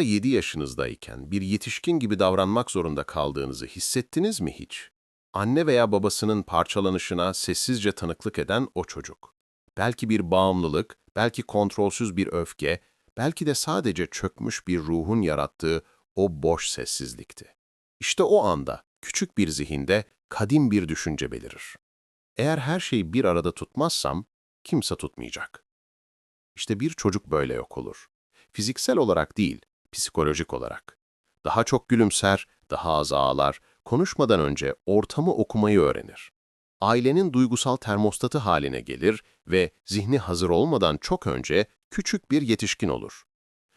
Daha 7 yaşınızdayken bir yetişkin gibi davranmak zorunda kaldığınızı hissettiniz mi hiç? Anne veya babasının parçalanışına sessizce tanıklık eden o çocuk. Belki bir bağımlılık, belki kontrolsüz bir öfke, belki de sadece çökmüş bir ruhun yarattığı o boş sessizlikti. İşte o anda küçük bir zihinde kadim bir düşünce belirir. Eğer her şeyi bir arada tutmazsam kimse tutmayacak. İşte bir çocuk böyle yok olur. Fiziksel olarak değil, psikolojik olarak. Daha çok gülümser, daha az ağlar, konuşmadan önce ortamı okumayı öğrenir. Ailenin duygusal termostatı haline gelir ve zihni hazır olmadan çok önce küçük bir yetişkin olur.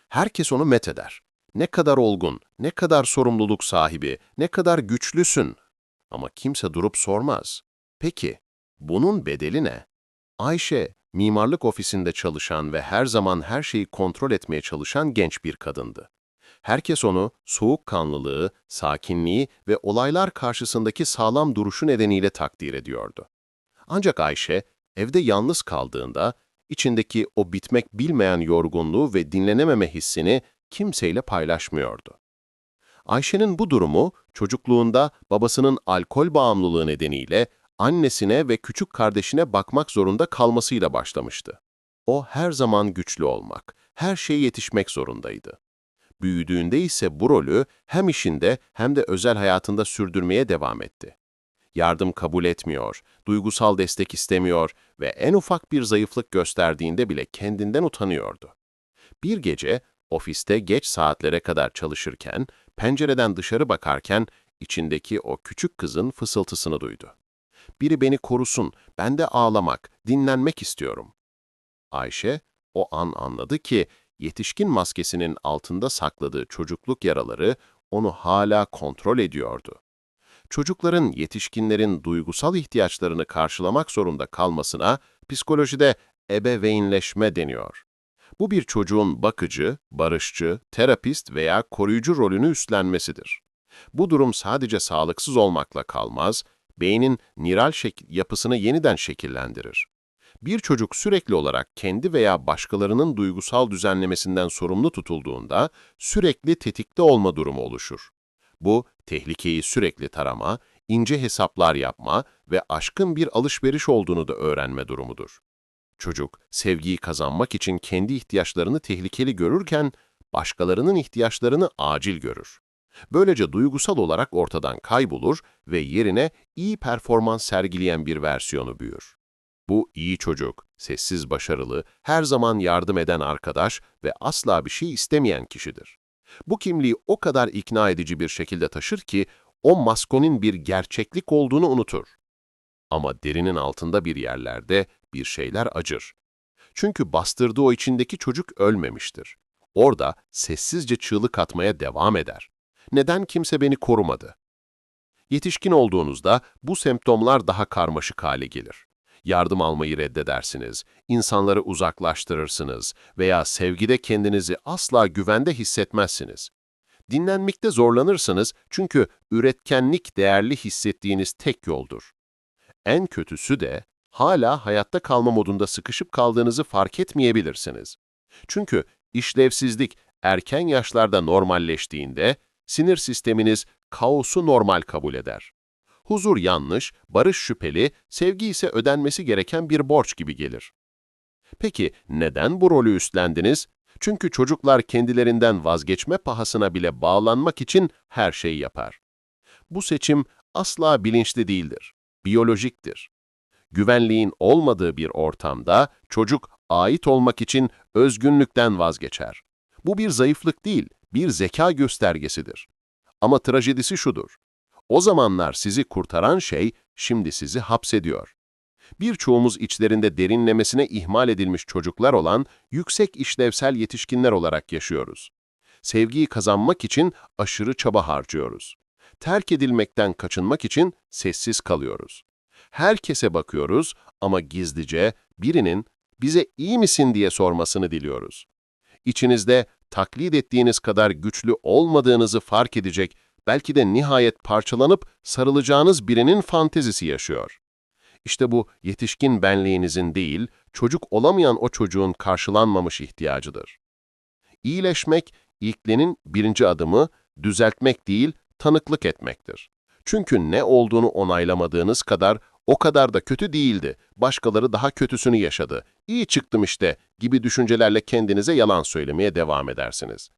Herkes onu met eder. Ne kadar olgun, ne kadar sorumluluk sahibi, ne kadar güçlüsün. Ama kimse durup sormaz. Peki, bunun bedeli ne? Ayşe, mimarlık ofisinde çalışan ve her zaman her şeyi kontrol etmeye çalışan genç bir kadındı. Herkes onu soğukkanlılığı, sakinliği ve olaylar karşısındaki sağlam duruşu nedeniyle takdir ediyordu. Ancak Ayşe, evde yalnız kaldığında, içindeki o bitmek bilmeyen yorgunluğu ve dinlenememe hissini kimseyle paylaşmıyordu. Ayşe'nin bu durumu çocukluğunda babasının alkol bağımlılığı nedeniyle annesine ve küçük kardeşine bakmak zorunda kalmasıyla başlamıştı. O her zaman güçlü olmak, her şeye yetişmek zorundaydı. Büyüdüğünde ise bu rolü hem işinde hem de özel hayatında sürdürmeye devam etti. Yardım kabul etmiyor, duygusal destek istemiyor ve en ufak bir zayıflık gösterdiğinde bile kendinden utanıyordu. Bir gece ofiste geç saatlere kadar çalışırken, pencereden dışarı bakarken içindeki o küçük kızın fısıltısını duydu. Biri beni korusun, ben de ağlamak, dinlenmek istiyorum. Ayşe o an anladı ki yetişkin maskesinin altında sakladığı çocukluk yaraları onu hala kontrol ediyordu. Çocukların yetişkinlerin duygusal ihtiyaçlarını karşılamak zorunda kalmasına psikolojide ebeveynleşme deniyor. Bu bir çocuğun bakıcı, barışçı, terapist veya koruyucu rolünü üstlenmesidir. Bu durum sadece sağlıksız olmakla kalmaz, beynin niral yapısını yeniden şekillendirir. Bir çocuk sürekli olarak kendi veya başkalarının duygusal düzenlemesinden sorumlu tutulduğunda sürekli tetikte olma durumu oluşur. Bu, tehlikeyi sürekli tarama, ince hesaplar yapma ve aşkın bir alışveriş olduğunu da öğrenme durumudur. Çocuk, sevgiyi kazanmak için kendi ihtiyaçlarını tehlikeli görürken, başkalarının ihtiyaçlarını acil görür. Böylece duygusal olarak ortadan kaybolur ve yerine iyi performans sergileyen bir versiyonu büyür. Bu iyi çocuk, sessiz başarılı, her zaman yardım eden arkadaş ve asla bir şey istemeyen kişidir. Bu kimliği o kadar ikna edici bir şekilde taşır ki o maskonun bir gerçeklik olduğunu unutur. Ama derinin altında bir yerlerde bir şeyler acır. Çünkü bastırdığı o içindeki çocuk ölmemiştir. Orada sessizce çığlık atmaya devam eder. Neden kimse beni korumadı? Yetişkin olduğunuzda bu semptomlar daha karmaşık hale gelir. Yardım almayı reddedersiniz, insanları uzaklaştırırsınız veya sevgide kendinizi asla güvende hissetmezsiniz. Dinlenmekte zorlanırsınız çünkü üretkenlik değerli hissettiğiniz tek yoldur. En kötüsü de hala hayatta kalma modunda sıkışıp kaldığınızı fark etmeyebilirsiniz. Çünkü işlevsizlik erken yaşlarda normalleştiğinde sinir sisteminiz kaosu normal kabul eder. Huzur yanlış, barış şüpheli, sevgi ise ödenmesi gereken bir borç gibi gelir. Peki neden bu rolü üstlendiniz? Çünkü çocuklar kendilerinden vazgeçme pahasına bile bağlanmak için her şeyi yapar. Bu seçim asla bilinçli değildir, biyolojiktir. Güvenliğin olmadığı bir ortamda çocuk ait olmak için özgünlükten vazgeçer. Bu bir zayıflık değil, bir zeka göstergesidir. Ama trajedisi şudur. O zamanlar sizi kurtaran şey şimdi sizi hapsediyor. Birçoğumuz içlerinde derinlemesine ihmal edilmiş çocuklar olan yüksek işlevsel yetişkinler olarak yaşıyoruz. Sevgiyi kazanmak için aşırı çaba harcıyoruz. Terk edilmekten kaçınmak için sessiz kalıyoruz. Herkese bakıyoruz ama gizlice birinin bize iyi misin diye sormasını diliyoruz. İçinizde taklit ettiğiniz kadar güçlü olmadığınızı fark edecek, belki de nihayet parçalanıp sarılacağınız birinin fantezisi yaşıyor. İşte bu yetişkin benliğinizin değil, çocuk olamayan o çocuğun karşılanmamış ihtiyacıdır. İyileşmek, İlklenin birinci adımı düzeltmek değil, tanıklık etmektir. Çünkü ne olduğunu onaylamadığınız kadar o kadar da kötü değildi. Başkaları daha kötüsünü yaşadı. İyi çıktım işte gibi düşüncelerle kendinize yalan söylemeye devam edersiniz.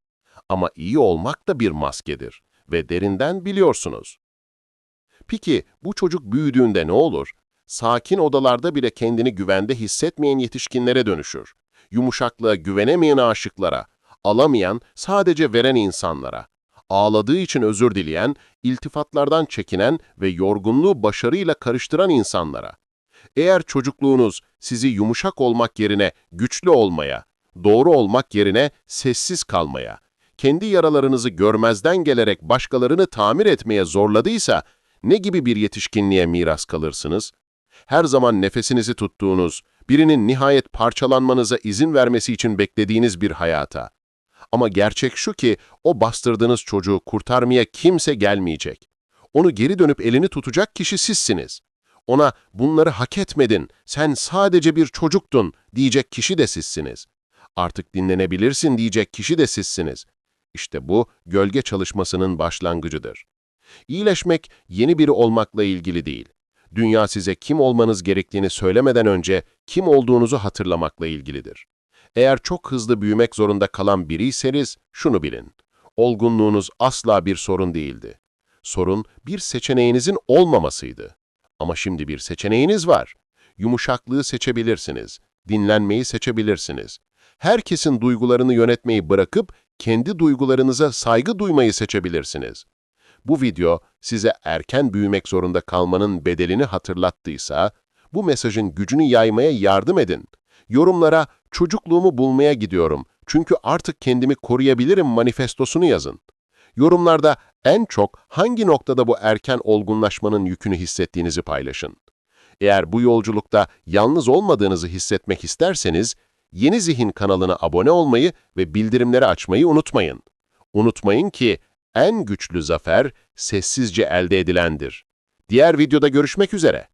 Ama iyi olmak da bir maskedir ve derinden biliyorsunuz. Peki bu çocuk büyüdüğünde ne olur? Sakin odalarda bile kendini güvende hissetmeyen yetişkinlere dönüşür. Yumuşaklığa güvenemeyen aşıklara, alamayan, sadece veren insanlara, ağladığı için özür dileyen, iltifatlardan çekinen ve yorgunluğu başarıyla karıştıran insanlara. Eğer çocukluğunuz sizi yumuşak olmak yerine güçlü olmaya, doğru olmak yerine sessiz kalmaya, kendi yaralarınızı görmezden gelerek başkalarını tamir etmeye zorladıysa, ne gibi bir yetişkinliğe miras kalırsınız? Her zaman nefesinizi tuttuğunuz, birinin nihayet parçalanmanıza izin vermesi için beklediğiniz bir hayata. Ama gerçek şu ki o bastırdığınız çocuğu kurtarmaya kimse gelmeyecek. Onu geri dönüp elini tutacak kişi sizsiniz. Ona bunları hak etmedin, sen sadece bir çocuktun diyecek kişi de sizsiniz. Artık dinlenebilirsin diyecek kişi de sizsiniz. İşte bu gölge çalışmasının başlangıcıdır. İyileşmek yeni biri olmakla ilgili değil. Dünya size kim olmanız gerektiğini söylemeden önce kim olduğunuzu hatırlamakla ilgilidir. Eğer çok hızlı büyümek zorunda kalan biriyseniz şunu bilin. Olgunluğunuz asla bir sorun değildi. Sorun bir seçeneğinizin olmamasıydı. Ama şimdi bir seçeneğiniz var. Yumuşaklığı seçebilirsiniz. Dinlenmeyi seçebilirsiniz. Herkesin duygularını yönetmeyi bırakıp kendi duygularınıza saygı duymayı seçebilirsiniz. Bu video size erken büyümek zorunda kalmanın bedelini hatırlattıysa, bu mesajın gücünü yaymaya yardım edin. Yorumlara çocukluğumu bulmaya gidiyorum çünkü artık kendimi koruyabilirim manifestosunu yazın. Yorumlarda en çok hangi noktada bu erken olgunlaşmanın yükünü hissettiğinizi paylaşın. Eğer bu yolculukta yalnız olmadığınızı hissetmek isterseniz, Yeni Zihin kanalına abone olmayı ve bildirimleri açmayı unutmayın. Unutmayın ki en güçlü zafer sessizce elde edilendir. Diğer videoda görüşmek üzere.